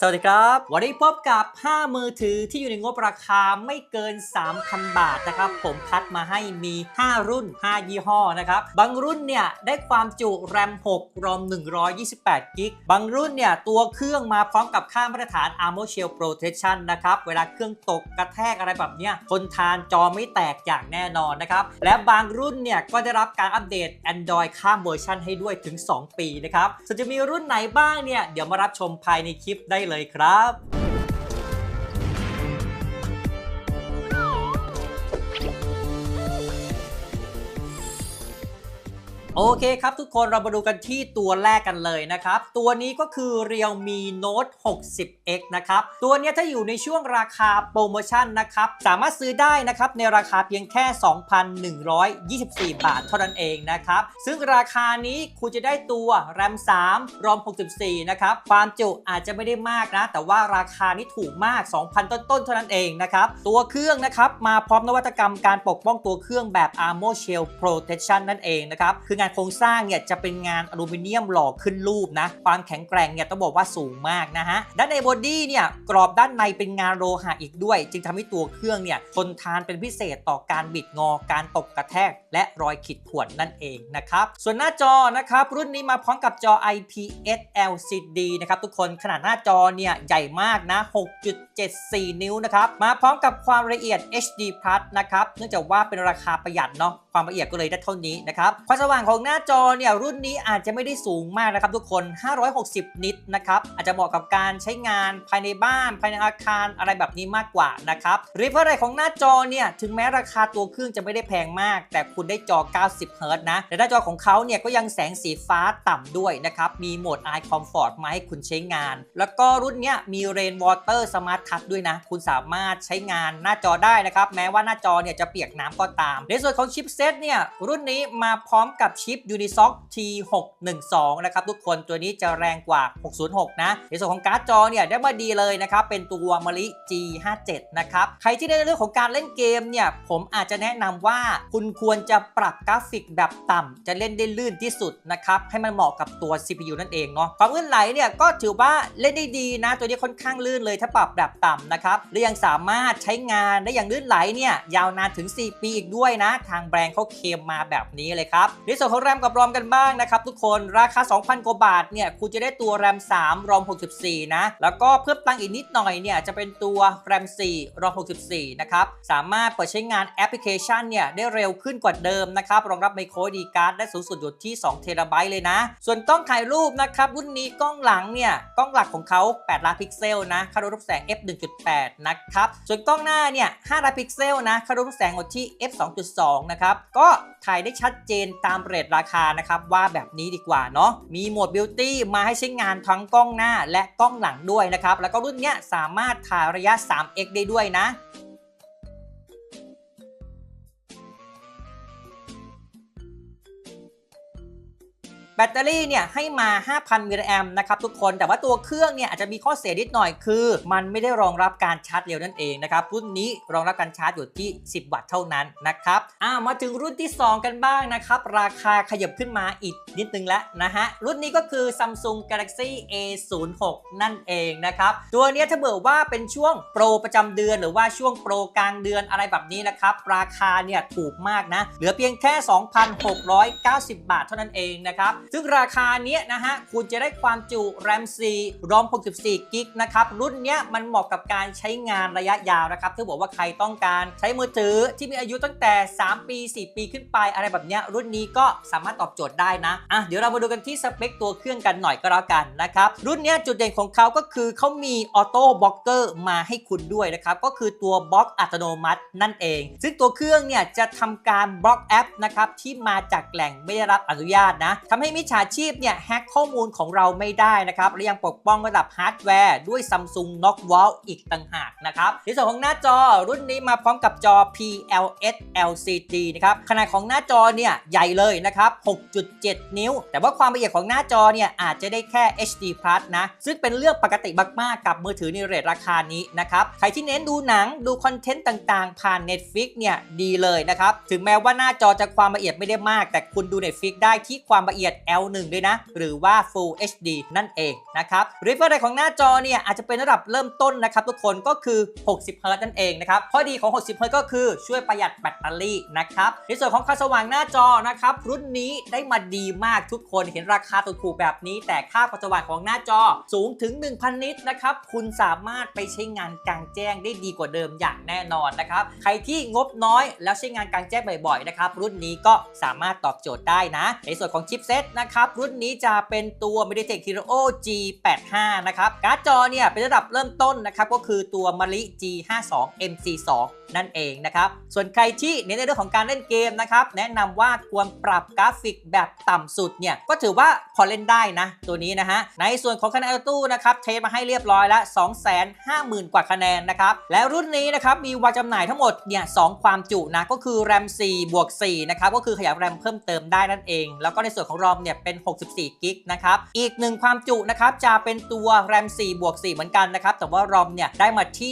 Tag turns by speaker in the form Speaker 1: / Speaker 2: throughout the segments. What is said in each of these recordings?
Speaker 1: สวัสดีครับ วันนี้พบกับ 5 มือถือที่อยู่ในงบราคาไม่เกิน 3,000 บาทนะครับ ผมคัดมาให้มี 5 รุ่น 5 ยี่ห้อนะครับ บางรุ่นเนี่ยได้ความจุ RAM 6 ROM 128 กิก บางรุ่นเนี่ยตัวเครื่องมาพร้อมกับค่ามาตรฐาน Armor Shield Protection นะครับ เวลาเครื่องตกกระแทกอะไรแบบเนี้ยทนทานจอไม่แตกอย่างแน่นอนนะครับ และบางรุ่นเนี่ยก็ได้รับการอัปเดต Android ข้ามเวอร์ชันให้ด้วยถึง 2 ปีนะครับส่วนจะมีรุ่นไหนบ้างเนี่ยเดี๋ยวมารับชมภายในคลิปได้เลยครับ โอเคครับทุกคนเรามาดูกันที่ตัวแรกกันเลยนะครับ ตัวนี้ก็คือ Realme Note 60X นะครับ ตัวนี้ถ้าอยู่ในช่วงราคาโปรโมชั่นนะครับ สามารถซื้อได้นะครับ ในราคาเพียงแค่ 2,124 บาทเท่านั้นเองนะครับ ซึ่งราคานี้คุณจะได้ตัว RAM 3 ROM 64 นะครับ ความจุอาจจะไม่ได้มากนะ แต่ว่าราคานี้ถูกมาก 2,000 ต้นๆ เท่านั้นเองนะครับ ตัวเครื่องนะครับมาพร้อมนวัตกรรมการปกป้องตัวเครื่องแบบ Armor Shield Protection นั่นเองนะครับ คืองานโครงสร้างเนี่ยจะเป็นงานอลูมิเนียมหล่อขึ้นรูปนะ ความแข็งแกร่งเนี่ยต้องบอกว่าสูงมากนะฮะ ด้านในบอดี้เนี่ยกรอบด้านในเป็นงานโลหะอีกด้วย จึงทำให้ตัวเครื่องเนี่ยทนทานเป็นพิเศษต่อการบิดงอ การตกกระแทก และรอยขีดข่วนนั่นเองนะครับ ส่วนหน้าจอนะครับรุ่นนี้มาพร้อมกับจอ IPS LCD นะครับทุกคนขนาดหน้าจอเนี่ยใหญ่มากนะ 6.74 นิ้วนะครับ มาพร้อมกับความละเอียด HD Plus นะครับ เนื่องจากว่าเป็นราคาประหยัดเนาะ ความละเอียดก็เลยได้เท่านี้นะครับความสว่างของหน้าจอเนี่ยรุ่นนี้อาจจะไม่ได้สูงมากนะครับทุกคน 560 นิตนะครับอาจจะเหมาะกับการใช้งานภายในบ้าน ภายในอาคารอะไรแบบนี้มากกว่านะครับรีเฟรชเรของหน้าจอเนี่ยถึงแม้ราคาตัวเครื่องจะไม่ได้แพงมาก แต่คุณได้จอ 90 เฮิรต์นะแต่หน้าจอของเขาเนี่ยก็ยังแสงสีฟ้าต่ำด้วยนะครับมีโหมด Eye Comfort มาให้คุณใช้งาน แล้วก็รุ่นนี้มี Rain Water Smart Touch ด้วยนะ คุณสามารถใช้งานหน้าจอได้นะครับแม้ว่าหน้าจอเนี่ยจะเปียกน้ำก็ตามในส่วนของชิปเซตเนี่ย รุ่นนี้มาพร้อมกับชิป Unisoc T612 นะครับ ทุกคนตัวนี้จะแรงกว่า 606 นะ ในส่วนของการ์ดจอเนี่ย ได้มาดีเลยนะครับ เป็นตัวม a ิ G57 นะครับ ใครที่ในเรื่องของการเล่นเกมเนี่ย ผมอาจจะแนะนำว่าคุณควรจะปรับกราฟิกแบบต่ำจะเล่นได้ลื่นที่สุดนะครับ ให้มันเหมาะกับตัว CPU นั่นเองเนาะความลื่นไหลเนี่ยก็ถือว่าเล่นได้ดีนะ ตัวนี้ค่อนข้างลื่นเลยถ้าปรับแบบต่ำนะครับและยังสามารถใช้งานได้อย่างลื่นไหลเนี่ยยาวนานถึง 4 ปีอีกด้วยนะ ทางแบรนด์เขาเคลมมาแบบนี้เลยครับในส่วนของแรมกับรอมกันบ้างนะครับทุกคนราคา 2,000 กว่าบาทเนี่ยคุณจะได้ตัวแรม 3 รอม 64 นะ แล้วก็เพิ่มตังอีกนิดหน่อยเนี่ยจะเป็นตัวแรม 4 รอม 64 นะครับสามารถเปิดใช้งานแอปพลิเคชันเนี่ยได้เร็วขึ้นกว่าเดิมนะครับรองรับไมโครดีการ์ดได้สูงสุดอยู่ที่2เทราไบต์เลยนะ ส่วนกล้องถ่ายรูปนะครับรุ่นนี้กล้องหลังเนี่ยกล้องหลักของเขา8ล้านพิกเซลนะค่ารูปแสง f 1.8นะครับส่วนกล้องหน้าเนี่ย5ล้านพิกเซลนะค่ารูปแสงอยู่ที่ f 2.2นะครับก็ถ่ายได้ชัดเจนตามเรทราคานะครับว่าแบบนี้ดีกว่าเนาะมีโหมดบิวตี้มาให้ใช้งานทั้งกล้องหน้าและกล้องหลังด้วยนะครับแล้วก็รุ่นเนี้ยสามารถถ่ายระยะ 3x ได้ด้วยนะ แบตเตอรี่เนี่ยให้มา 5,000 มิลลิแอมนะครับทุกคน แต่ว่าตัวเครื่องเนี่ยอาจจะมีข้อเสียนิดหน่อยคือ มันไม่ได้รองรับการชาร์จเร็วนั่นเองนะครับ รุ่นนี้รองรับการชาร์จอยู่ที่ 10 วัตต์เท่านั้นนะครับอ่ามาถึงรุ่นที่ 2 กันบ้างนะครับ ราคาขยับขึ้นมาอีกนิดนึงแล้วนะฮะ รุ่นนี้ก็คือ Samsung Galaxy A06 นั่นเองนะครับ ตัวเนี้ยถ้าเบิกว่าเป็นช่วงโปรประจำเดือนหรือว่าช่วงโปรกลางเดือนอะไรแบบนี้นะครับ ราคาเนี่ยถูกมากนะ เหลือเพียงแค่ 2,690 บาทเท่านั้นเองนะครับซึ่งราคาเนี้ยนะฮะคุณจะได้ความจุ RAM 4 ROM 64กิกนะครับรุ่นเนี้ยมันเหมาะกับการใช้งานระยะยาวนะครับถ้าบอกว่าใครต้องการใช้มือถือที่มีอายุตั้งแต่ 3 ปี 4 ปีขึ้นไปอะไรแบบเนี้ยรุ่นนี้ก็สามารถตอบโจทย์ได้นะอะเดี๋ยวเรามาดูกันที่สเปคตัวเครื่องกันหน่อยก็แล้วกันนะครับรุ่นเนี้ยจุดเด่นของเขาก็คือเขามีออโต้บล็อกเกอร์มาให้คุณด้วยนะครับก็คือตัวบล็อกอัตโนมัตินั่นเอง ซึ่งตัวเครื่องเนี่ยจะทำการบล็อกแอปนะครับที่มาจากแหล่งไม่ได้รับอนุญาตนะทำให้มิจฉาชีพเนี่ยแฮ็กข้อมูลของเราไม่ได้นะครับ และยังปกป้องระดับฮาร์ดแวร์ด้วย Samsung Knock Wall อีกต่างหากนะครับในส่วนของหน้าจอรุ่นนี้มาพร้อมกับจอ PLS LCD นะครับขนาดของหน้าจอเนี่ยใหญ่เลยนะครับ 6.7 นิ้ว แต่ว่าความละเอียดของหน้าจอเนี่ยอาจจะได้แค่ HD Plus นะ ซึ่งเป็นเรื่องปกติมากๆกับมือถือในเรทราคานี้นะครับ ใครที่เน้นดูหนังดูคอนเทนต์ต่างๆ ผ่าน Netflix เนี่ยดีเลยนะครับ ถึงแม้ว่าหน้าจอจะความละเอียดไม่ได้มาก แต่คุณดู Netflix ได้ที่ความละเอียด L1 ด้วยนะ หรือว่า Full HD นั่นเองนะครับ refresh rate ของหน้าจอเนี่ยอาจจะเป็นระดับเริ่มต้นนะครับทุกคนก็คือ 60 Hz นั่นเองนะครับ ข้อดีของ 60 Hz ก็คือช่วยประหยัดแบตเตอรี่นะครับ ในส่วนของความสว่างหน้าจอนะครับ รุ่นนี้ได้มาดีมากทุกคนเห็นราคาถูกๆแบบนี้ แต่ค่าความสว่างของหน้าจอสูงถึง 1,000 นิตนะครับ คุณสามารถไปใช้งานกลางแจ้งได้ดีกว่าเดิมอย่างแน่นอนนะครับ ใครที่งบน้อยแล้วใช้งานกลางแจ้งบ่อยๆนะครับรุ่นนี้ก็สามารถตอบโจทย์ได้นะ ในส่วนของชิปเซตนะครับ รุ่นนี้จะเป็นตัว MediaTek Helio G85 นะครับ การ์ดจอเนี่ยเป็นระดับเริ่มต้นนะครับ ก็คือตัวม a ลิ G52 MC2 นั่นเองนะครับ ส่วนใครที่เน้นในเรื่องของการเล่นเกมนะครับ แนะนำว่าควรปรับกราฟิกแบบต่ำสุดเนี่ย ก็ถือว่าพอเล่นได้นะ ตัวนี้นะฮะ ในส่วนของคะแนนออตู้นะครับ เทสมาให้เรียบร้อยแล้ว 250,000 กว่าคะแนนนะครับ และรุ่นนี้นะครับ มีวางจำหน่ายทั้งหมดเนี่ยสองความจุนะ ก็คือ RAM 4บวก4นะครับ ก็คือขยาย RAM เพิ่มเติมได้นั่นเอง แล้วก็ในส่วนของ ROM เนี่ยเป็น 64กิกนะครับ อีกหนึ่งความจุนะครับ จะเป็นตัว RAM 4บวก4เหมือนกันนะครับ แต่ว่า ROM เนี่ยได้มาที่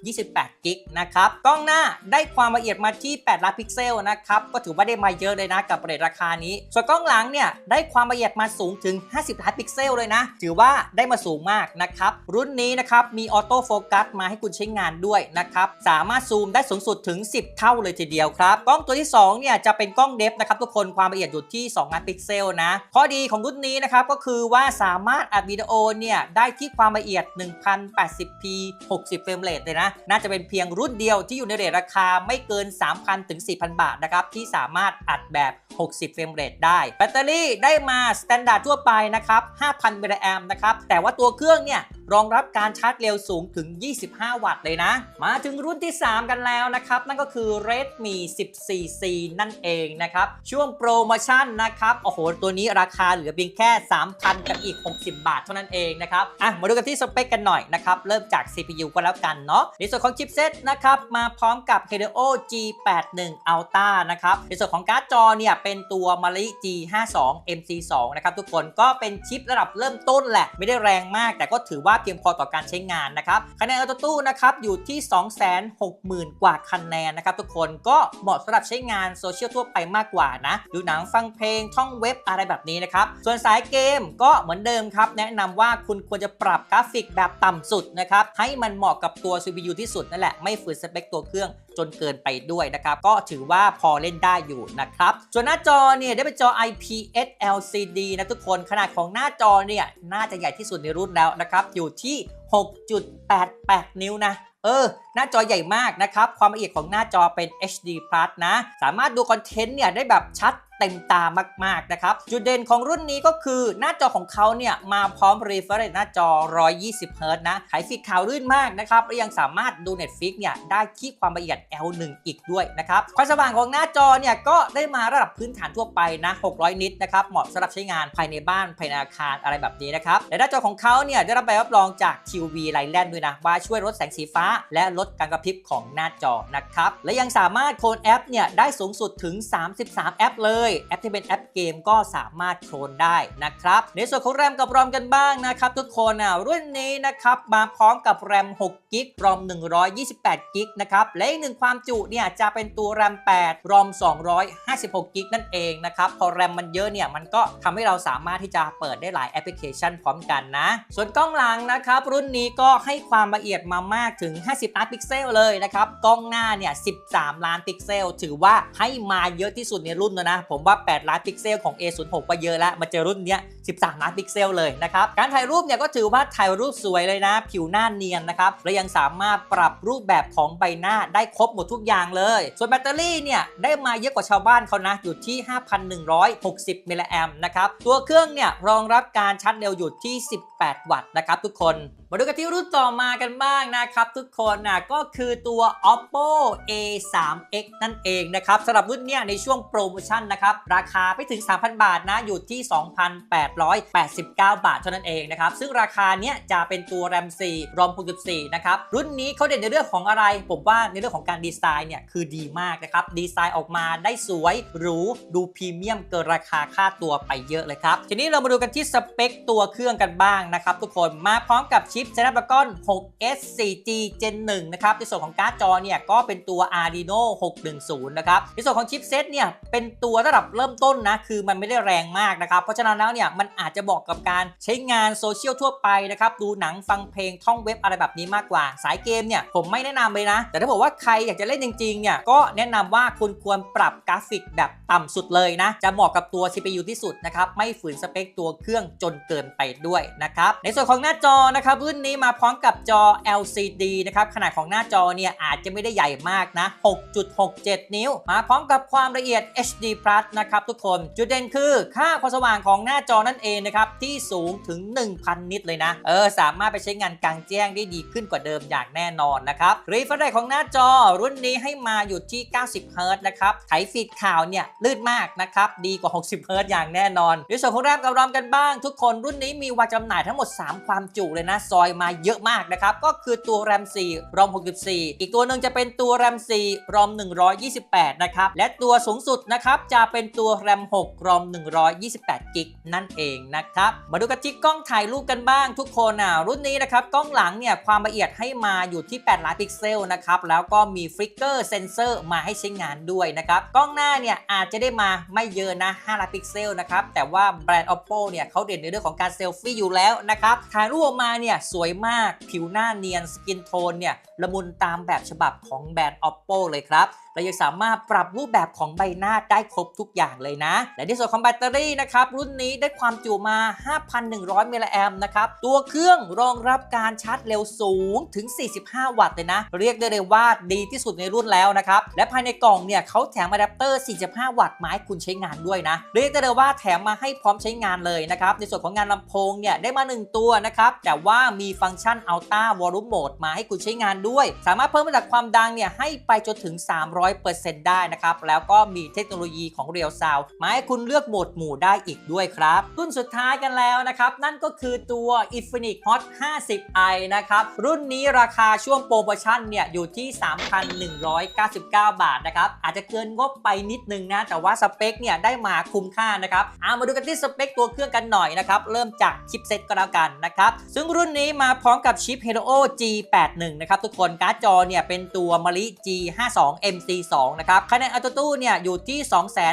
Speaker 1: 128กิกนะครับกล้องหน้าได้ความละเอียดมาที่8ล้านพิกเซลนะครับก็ถือว่าได้มาเยอะเลยนะกับเรทราคานี้ ส่วนกล้องหลังเนี่ยได้ความละเอียดมาสูงถึง 50ล้านพิกเซลเลยนะ ถือว่าได้มาสูงมากนะครับรุ่นนี้นะครับมีออโต้โฟกัสมาให้คุณใช้งานด้วยนะครับสามารถซูมได้สูงสุดถึง 10 เท่าเลยทีเดียวครับกล้องตัวที่2เนี่ยจะเป็นกล้องเดฟนะครับทุกคนความละเอียดอยู่ที่2ล้านพิกเซลนะข้อดีของรุ่นนี้นะครับก็คือว่าสามารถอัดวิดีโอเนี่ยได้ที่ความละเอียด 1080p 60เฟรมเรทเลยนะน่าจะเป็นเพียงรุ่นเดียวทที่อยู่ในเรทราคาไม่เกิน 3,000ถึง4,000 บาทนะครับที่สามารถอัดแบบ 60 เฟรมเรทได้ แบตเตอรี่ได้มาสแตนดาร์ดทั่วไปนะครับ 5,000มิลลิแอมนะครับแต่ว่าตัวเครื่องเนี่ย รองรับการชาร์จเร็วสูงถึง 25 วัตต์เลยนะ มาถึงรุ่นที่ 3 กันแล้วนะครับ นั่นก็คือ Redmi 14C นั่นเองนะครับ ช่วงโปรโมชั่นนะครับ โอ้โห ตัวนี้ราคาเหลือเพียงแค่ 3,000 กับอีก 60 บาทเท่านั้นเองนะครับ อะ มาดูกันที่สเปคกันหน่อยนะครับ เริ่มจาก CPU ก็แล้วกันเนาะ ในส่วนของชิปเซตนะครับ มาพร้อมกับ Helio G81 Ultra นะครับ ในส่วนของการ์ดจอเนี่ยเป็นตัว Mali G52 MC2 นะครับทุกคน ก็เป็นชิประดับเริ่มต้นแหละ ไม่ได้แรงมาก แต่ก็ถือว่าเพียงพอต่อการใช้งานนะครับคะแนนออโต้ตู้นะครับอยู่ที่ 260,000 กว่าคะแนนนะครับทุกคนก็เหมาะสำหรับใช้งานโซเชียลทั่วไปมากกว่านะดูหนังฟังเพลงท่องเว็บอะไรแบบนี้นะครับส่วนสายเกมก็เหมือนเดิมครับ แนะนำว่าคุณควรจะปรับกราฟิกแบบต่ำสุดนะครับให้มันเหมาะกับตัว CPU ที่สุดนั่นแหละไม่ฝืนสเปคตัวเครื่องจนเกินไปด้วยนะครับ ก็ถือว่าพอเล่นได้อยู่นะครับ ส่วนหน้าจอเนี่ยได้เป็นจอ IPS LCD นะทุกคนขนาดของหน้าจอเนี่ยน่าจะใหญ่ที่สุดในรุ่นแล้วนะครับอยูู่่ที่ 6.88 นิ้วนะเออ หน้าจอใหญ่มากนะครับ ความละเอียดของหน้าจอเป็น HD Plus นะ สามารถดูคอนเทนต์เนี่ยได้แบบชัด เต็มตามากๆนะครับ จุดเด่นของรุ่นนี้ก็คือหน้าจอของเขาเนี่ยมาพร้อม refresh หน้าจอ 120 Hz นะถ่ายฟีดขาวลื่นมากนะครับและยังสามารถดู Netflix เนี่ยได้ที่ความละเอียด L1 อีกด้วยนะครับ ความสว่างของหน้าจอเนี่ยก็ได้มาระดับพื้นฐานทั่วไปนะ 600 นิตนะครับ เหมาะสำหรับใช้งานภายในบ้านภายในอาคารอะไรแบบนี้นะครับ และหน้าจอของเขาเนี่ยได้รับใบรับรองจาก QV Light ด้วยนะ ว่าช่วยลดแสงสีฟ้า และลดการกระพริบของหน้าจอนะครับ และยังสามารถโคลนแอปเนี่ยได้สูงสุดถึง 33 แอปเลยแอปที่เป็นแอปเกมก็สามารถโคลนได้นะครับ ในส่วนของแรมกับรอมกันบ้างนะครับทุกคนอะรุ่นนี้นะครับมาพร้อมกับแรม6กิกรอม128กิกนะครับและอีกหนึ่งความจุเนี่ยจะเป็นตัวแรม8รอม256กิกนั่นเองนะครับพอแรมมันเยอะเนี่ยมันก็ทำให้เราสามารถที่จะเปิดได้หลายแอปพลิเคชันพร้อมกันนะ ส่วนกล้องหลังนะครับรุ่นนี้ก็ให้ความละเอียดมามากถึง 50 ล้านพิกเซลเลยนะครับกล้องหน้าเนี่ย13 ล้านพิกเซล ถือว่าให้มาเยอะที่สุดในรุ่นแล้วนะผมว่า 8 ล้านพิกเซลของ A06 ก็เยอะแล้ว มาเจอรุ่นเนี้ย 13 ล้านพิกเซลเลยนะครับ การถ่ายรูปเนี่ยก็ถือว่าถ่ายรูปสวยเลยนะ ผิวหน้าเนียนนะครับ และยังสามารถปรับรูปแบบของใบหน้าได้ครบหมดทุกอย่างเลย ส่วนแบตเตอรี่เนี่ยได้มาเยอะกว่าชาวบ้านเขานะ อยู่ที่ 5,160 มิลลิแอมป์นะครับ ตัวเครื่องเนี่ยรองรับการชาร์จเร็วอยู่ที่ 18 วัตต์นะครับทุกคน มาดูกันที่รุ่นต่อมากันบ้างนะครับ ทุกคนนะก็คือตัว oppo a3x นั่นเองนะครับสำหรับรุ่นเนี้ยในช่วงโปรโมชั่นนะครับ ราคาไม่ถึง 3,000 บาทนะ อยู่ที่ 2,889 บาทเท่านั้นเองนะครับ ซึ่งราคาเนี้ยจะเป็นตัว RAM 4 ROM 64นะครับ รุ่นนี้เขาเด่นในเรื่องของอะไร ผมว่าในเรื่องของการดีไซน์เนี่ยคือดีมากนะครับ ดีไซน์ออกมาได้สวยหรูดูพรีเมียมเกินราคาค่าตัวไปเยอะเลยครับทีนี้เรามาดูกันที่สเปคตัวเครื่องกันบ้างนะครับทุกคนมาพร้อมกับชิป Snapdragon 6S 4G Gen 1 นะครับ ในส่วนของการ์ดจอเนี่ยก็เป็นตัว Adreno 610 นะครับ ในส่วนของชิปเซตเนี่ยเป็นตัวระดับเริ่มต้นนะ คือมันไม่ได้แรงมากนะครับ เพราะฉะนั้นแล้วเนี่ยมันอาจจะบอกกับการใช้งานโซเชียลทั่วไปนะครับ ดูหนังฟังเพลงท่องเว็บอะไรแบบนี้มากกว่า สายเกมเนี่ยผมไม่แนะนำเลยนะ แต่ถ้าบอกว่าใครอยากจะเล่นจริงๆเนี่ยก็แนะนำว่าคุณควรปรับกราฟิกแบบต่ำสุดเลยนะ จะเหมาะกับตัว CPU ที่สุดนะครับไม่ฝืนสเปคตัวเครื่องจนเกินไปด้วยนะครับในส่วนของหน้าจอนะครับรุ่่นนี้มาพร้อมกับจอ LCD นะครับ ขนาดของหน้าจอเนี่ยอาจจะไม่ได้ใหญ่มากนะ 6.67 นิ้ว มาพร้อมกับความละเอียด HD Plus นะครับทุกคน จุดเด่นคือค่าความสว่างของหน้าจอนั่นเองนะครับ ที่สูงถึง 1,000 นิตเลยนะ เออ สามารถไปใช้งานกลางแจ้งได้ดีขึ้นกว่าเดิมอย่างแน่นอนนะครับรีเฟรชเรทของหน้าจอรุ่นนี้ให้มาอยู่ที่ 90เฮิรต์นะครับไถฟีดข่าวเนี่ยลื่นมากนะครับ ดีกว่า 60เฮิรต์อย่างแน่นอนในส่วนของแรมกับรอมกันบ้าง ทุกคนรุ่นนี้มีวางจำหน่ายทั้งหมด 3 ความจุเลยนะซอยมาเยอะมากนะครับ ก็คือตัวแรม4รอม64 อีกตัวหนึ่งจะเป็นตัวแรม4รอม128 นะครับ และตัวสูงสุดนะครับ จะเป็นตัวแรม6รอม128กิกนั่นเองนะครับ มาดูกันที่กล้องถ่ายรูปกันบ้างทุกคนอะรุ่นนี้นะครับกล้องหลังเนี่ยความละเอียดให้มาอยู่ที่ 8 ล้านพิกเซลนะครับ แล้วก็มีฟลิกเกอร์เซนเซอร์มาให้ใช้งานด้วยนะครับ กล้องหน้าเนี่ยอาจจะได้มาไม่เยอะนะ 5 ล้านพิกเซลนะครับ แต่ว่าแบรนด์ oppo เนี่ยเขาเด่นในเรื่องของการเซลฟี่อยู่แล้วนะครับ ถ่ายรูปออกมาเนี่ยสวยมาก ผิวหน้าเนียนสกินโทนเนี่ยละมุนตามแบบฉบับของแบรนด์ oppo เลยครับ เรายังสามารถปรับรูปแบบของใบหน้าได้ครบทุกอย่างเลยนะ และในส่วนของแบตเตอรี่นะครับรุ่นนี้ได้ความจุมา 5,100มิลลิแอมป์นะครับตัวเครื่องรองรับการชาร์จเร็วสูงถึง 45 วัตต์เลยนะ เรียกได้เลยว่าดีที่สุดในรุ่นแล้วนะครับ และภายในกล่องเนี่ยเขาแถมอะแดปเตอร์ 45 วัตต์มาให้คุณใช้งานด้วยนะ เรียกได้เลยว่าแถมมาให้พร้อมใช้งานเลยนะครับ ในส่วนของงานลำโพงเนี่ยได้มา 1 ตัวนะครับ แต่ว่ามีฟังก์ชัน Ultra Volume Mode มาให้คุณใช้งานด้วย สามารถเพิ่มระดับความดังเนี่ยให้ไปจนถึง 300ได้นะครับ แล้วก็มีเทคโนโลยีของ Real Sound มาให้คุณเลือกโหมดหมู่ได้อีกด้วยครับรุ่นสุดท้ายกันแล้วนะครับ นั่นก็คือตัว Infinix Hot 50i นะครับ รุ่นนี้ราคาช่วงโปรโมชั่นเนี่ยอยู่ที่ 3,199 บาทนะครับ อาจจะเกินงบไปนิดนึงนะ แต่ว่าสเปคเนี่ยได้มาคุ้มค่านะครับเอามาดูกันที่สเปคตัวเครื่องกันหน่อยนะครับ เริ่มจากชิปเซ็ตก็แล้วกันนะครับ ซึ่งรุ่นนี้มาพร้อมกับชิป Helio G81 นะครับทุกคนการ์ดจอเนี่ยเป็นตัวม a ลิ G52 MC2 นะครับคะแนนอัตตู้เนี่ยอยู่ที่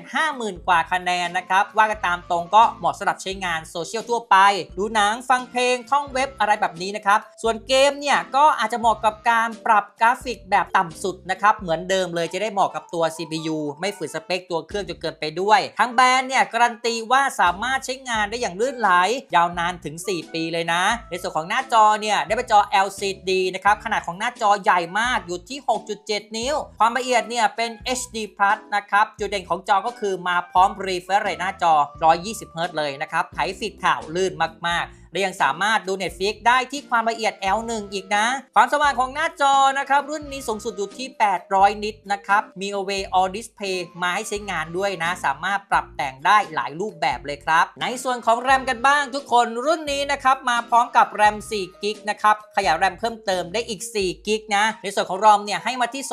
Speaker 1: 250,000 กว่าคะแนนนะครับว่ากันตามตรงก็เหมาะสำหรับใช้งานโซเชียลทั่วไป ดูหนังฟังเพลงท่องเว็บอะไรแบบนี้นะครับ ส่วนเกมเนี่ยก็อาจจะเหมาะกับการปรับกราฟิกแบบต่ำสุดนะครับเหมือนเดิมเลยจะได้เหมาะกับตัว CPU ไม่ฝืนสเปคตัวเครื่องจนเกินไปด้วย ทั้งแบรนด์เนี่ยการันตีว่าสามารถใช้งานได้อย่างลื่นไหล ยาวนานถึง 4 ปีเลยนะ ในส่วนของหน้าจอเนี่ยได้เป็นจอ LCD นะครับขนาดของหน้าจอใหญ่มากอยู่ที่ 6.7 นิ้ว ความละเอียดเนี่ย เป็น HD Plus นะครับ จุดเด่นของจอก็คือมาพร้อม refresh rate หน้าจอ 120เฮิรต์เลยนะครับไถฟีดข่าวลื่นมาก ๆ และยังสามารถดู Netflix ได้ที่ความละเอียด L1 อีกนะ ความสว่างของหน้าจอนะครับ รุ่นนี้สูงสุดอยู่ที่ 800 นิตนะครับ มี Away All Display มาให้ใช้งานด้วยนะ สามารถปรับแต่งได้หลายรูปแบบเลยครับ ในส่วนของแรมกันบ้างทุกคนรุ่นนี้นะครับมาพร้อมกับแรม4กิกนะครับขยายแรมเพิ่มเติมได้อีก4กิกนะในส่วนของรอมเนี่ยให้มาที่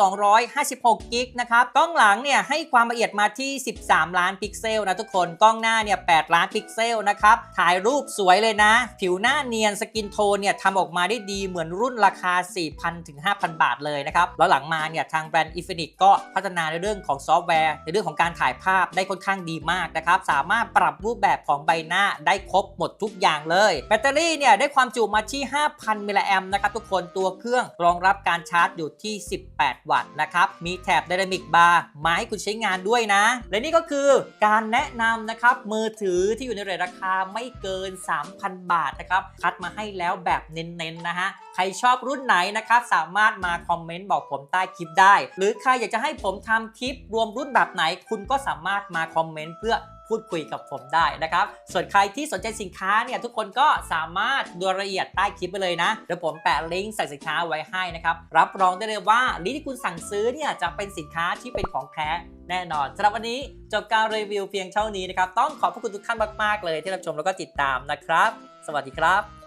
Speaker 1: 256กิกนะครับกล้องหลังเนี่ยให้ความละเอียดมาที่ 13 ล้านพิกเซลนะทุกคนกล้องหน้าเนี่ย8ล้านพิกเซลนะครับถ่ายรูปสวยเลยนะผิวหน้าเนียนสกินโทนเนี่ยทำออกมาได้ดีเหมือนรุ่นราคา 4,000ถึง5,000 บาทเลยนะครับ แล้วหลังมาเนี่ยทางแบรนด์ Infinix ก็พัฒนาในเรื่องของซอฟต์แวร์ ในเรื่องของการถ่ายภาพได้ค่อนข้างดีมากนะครับ สามารถปรับรูปแบบของใบหน้าได้ครบหมดทุกอย่างเลย แบตเตอรี่เนี่ยได้ความจุมาที่ 5,000 มิลลิแอมป์นะครับทุกคนตัวเครื่องรองรับการชาร์จอยู่ที่ 18 วัตต์นะครับมีแถบ Dynamic Bar มาให้คุณใช้งานด้วยนะ และนี่ก็คือการแนะนำนะครับมือถือที่อยู่ในเรทราคาไม่เกิน 3,000 บาทนะครับ คัดมาให้แล้วแบบเน้นๆนะฮะ ใครชอบรุ่นไหนนะครับ สามารถมาคอมเมนต์บอกผมใต้คลิปได้ หรือใครอยากจะให้ผมทำคลิปรวมรุ่นแบบไหน คุณก็สามารถมาคอมเมนต์เพื่อพูดคุยกับผมได้นะครับ ส่วนใครที่สนใจสินค้าเนี่ยทุกคนก็สามารถดูรายละเอียดใต้คลิปไปเลยนะ เดี๋ยวผมแปะลิงก์ใส่สินค้าไว้ให้นะครับ รับรองได้เลยว่าลิงก์ที่คุณสั่งซื้อเนี่ยจะเป็นสินค้าที่เป็นของแท้แน่นอนสำหรับวันนี้จบการรีวิวเพียงเท่านี้นะครับ ต้องขอบพระคุณทุกท่านมาก ๆ เลยที่รับชมแล้วก็ติดตามนะครับ วัสดีครับ